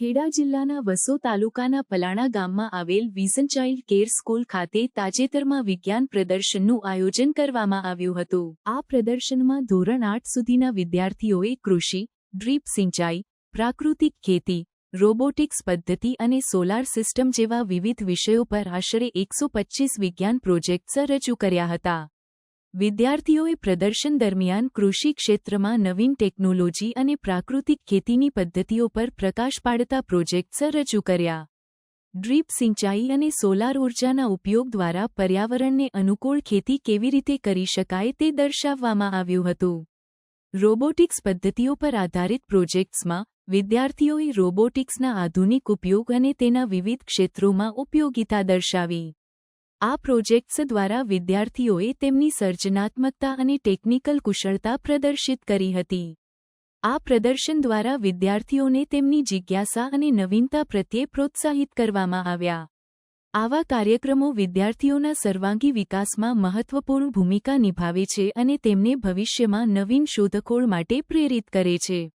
ખેડા જિલ્લાના વસો તાલુકાના પલાણા ગામમાં આવેલ વિઝન ચાઇલ્ડ કેર સ્કૂલ ખાતે તાજેતરમાં વિજ્ઞાન પ્રદર્શનનું આયોજન કરવામાં આવ્યું હતું. આ પ્રદર્શનમાં ધોરણ આઠ સુધીના વિદ્યાર્થીઓએ કૃષિ, ડ્રીપ સિંચાઈ, પ્રાકૃતિક ખેતી, રોબોટિક્સ પદ્ધતિ અને સોલાર સિસ્ટમ જેવા વિવિધ વિષયો પર આશરે એકસો વિજ્ઞાન પ્રોજેક્ટ્સ રજૂ કર્યા હતા. વિદ્યાર્થીઓએ પ્રદર્શન દરમિયાન કૃષિ ક્ષેત્રમાં નવીન ટેકનોલોજી અને પ્રાકૃતિક ખેતીની પદ્ધતિઓ પર પ્રકાશ પાડતા પ્રોજેક્ટ્સ રજૂ કર્યા. ડ્રીપ સિંચાઈ અને સોલાર ઉર્જાના ઉપયોગ દ્વારા પર્યાવરણને અનુકૂળ ખેતી કેવી રીતે કરી શકાય તે દર્શાવવામાં આવ્યું હતું. રોબોટિક્સ પદ્ધતિઓ પર આધારિત પ્રોજેક્ટ્સમાં વિદ્યાર્થીઓએ રોબોટિક્સના આધુનિક ઉપયોગ અને તેના વિવિધ ક્ષેત્રોમાં ઉપયોગિતા દર્શાવી. આ પ્રોજેક્ટ્સ દ્વારા વિદ્યાર્થીઓએ તેમની સર્જનાત્મકતા અને ટેકનિકલ કુશળતા પ્રદર્શિત કરી હતી. આ પ્રદર્શન દ્વારા વિદ્યાર્થીઓને તેમની જિજ્ઞાસા અને નવીનતા પ્રત્યે પ્રોત્સાહિત કરવામાં આવ્યા. આવા કાર્યક્રમો વિદ્યાર્થીઓના સર્વાંગી વિકાસમાં મહત્વપૂર્ણ ભૂમિકા નિભાવે છે અને તેમને ભવિષ્યમાં નવીન શોધખોળ માટે પ્રેરિત કરે છે.